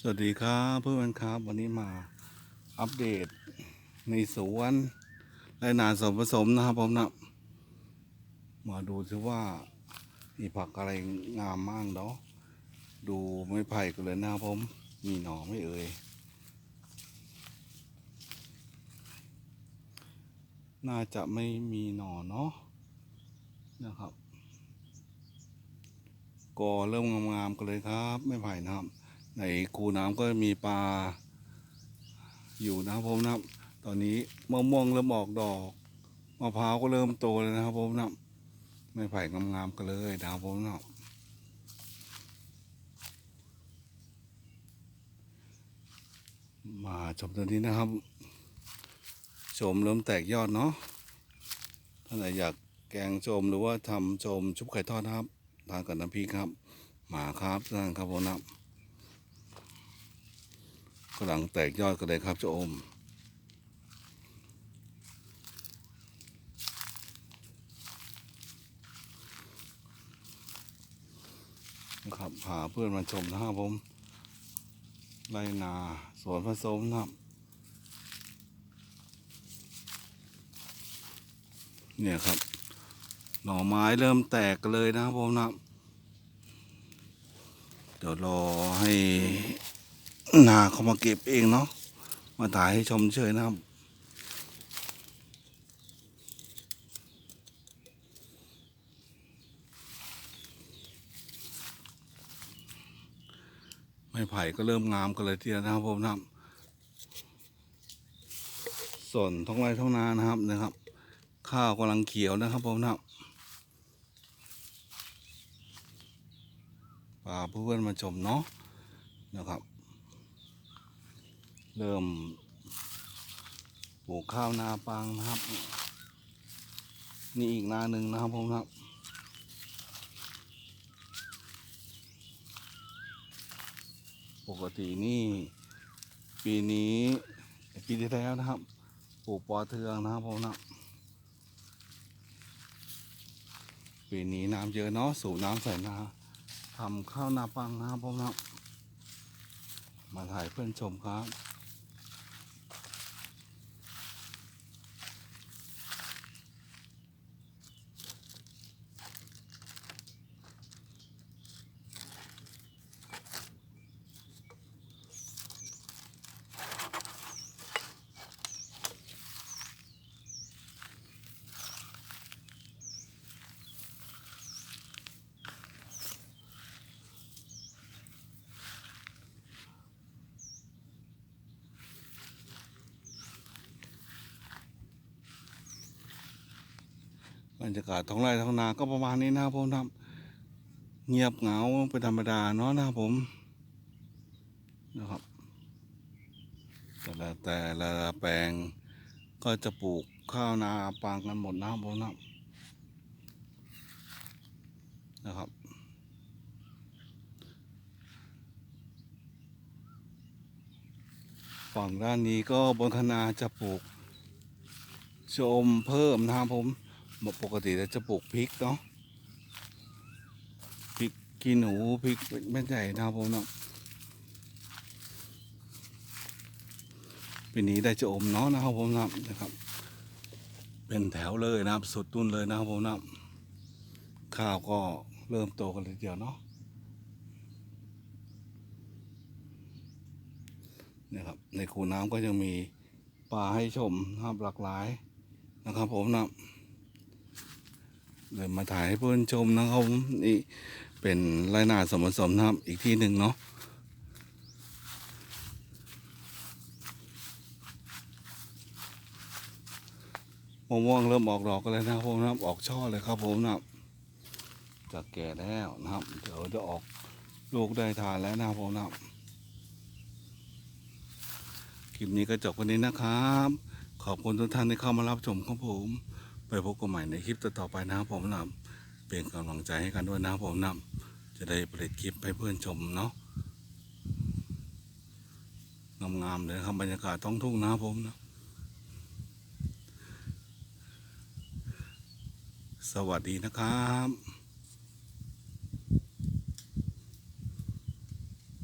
สวัสดีครับเพื่อนๆครับ วันนี้มาอัปเดตในสวนไรนาสมผสมนะครับผมนะมาดูซิว่ามีผักอะไรงามมากเนาะดูไม่ไผ่กันเลยนะครับผม มีหน่อไม่เอ่ยน่าจะไม่มีหน่อเนาะนะครับก็เริ่มงามๆกันเลยครับ ไม่ไผ่นะครับ ในคูน้ำก็มีปลาอยู่นะครับผมนะตอนนี้มะม่วงเริ่มออกดอกมะพร้าวก็เริ่มโตเลยนะครับผมนะไม่ไผ่งามๆกันเลยนะครับผมนะมาชมตัวนี้นะครับ ชมเริ่มแตกยอดเนาะท่านไหนอยากแกงชมหรือว่าทำชมชุบไข่ทอดนะครับทานกับน้ำพริกครับมาครับท่านครับผมนะ กำลังแตกยอดกันเลยครับเจ้าอม นะครับพาเพื่อนมาชมนะครับผมไรนาสวนผสมนะครับเนี่ยครับ หน่อไม้เริ่มแตกกันเลยนะครับผมนะเดี๋ยวรอให้ นาเขามาเก็บเองเนาะมาถ่ายให้ชมเฉยนะครับไม้ไผ่ก็เริ่มงามกันเลยทีเดียวนะครับผมนะครับส่วนท้องไร่ท้องนานะครับนะครับ ข้าวกำลังเขียวนะครับผมนะครับพาเพื่อนมาชมเนาะนะครับ เริ่มปลูกข้าวนาปังนะครับ นี่อีกนาหนึ่งนะครับผมครับปกตินี่ปีนี้ปีที่แล้วนะครับปลูกปอเทืองนะครับผมนะปีนี้น้ำเยอะเนาะสูบน้ำใส่นาทำข้าวนาปังนะครับผมนะมาถ่ายเพื่อนชมครับ บรรยากาศท้องไร่ท้องนาก็ประมาณนี้นะครับผมครับเงียบเหงาเป็นธรรมดาเนาะนะครับผมนะครับ แต่ละแต่ละแปลงก็จะปลูกข้าวนาปางกันหมดนะครับผมนะครับนะครับฝั่งด้านนี้ก็บนคณาจะปลูกชมเพิ่มนะครับผม ปกติเราจะปลูกพริกเนาะพริกขี้หนูพริกแม่ใหญ่นะผมเนาะปีนี้ได้จะอมเนาะนะครับผมนะนะครับ เป็นแถวเลยนะครับสุดตุ้นเลยนะครับผมนะข้าวก็เริ่มโตกันเลยเดียวเนาะนะครับในคูน้ำก็ยังมีปลาให้ชมนะครับหลากหลายนะครับผมนะ เลยมาถ่ายให้เพื่อนชมนะครับผมนี่เป็นไรนาสมผสมนะครับอีกที่หนึ่งเนาะมะม่วงเริ่มออกดอกกันเลยนะครับผมนะครับออกช่อเลยครับผมนะครับจะแก่แล้วนะครับ เดี๋ยวจะออกลูกได้ทานแล้วนะครับผมนะครับคลิปนี้ก็จบวันนี้นะครับ ขอบคุณทุกท่านที่เข้ามารับชมของผม ไปพบกันใหม่ในคลิปต่อๆไปนะครับผมนะเป็นกำลังใจให้กันด้วยนะครับผมนะจะได้ผลิตคลิปให้เพื่อนชมเนาะงามๆเลยครับบรรยากาศท้องทุ่งนะครับผมนะสวัสดีนะครับ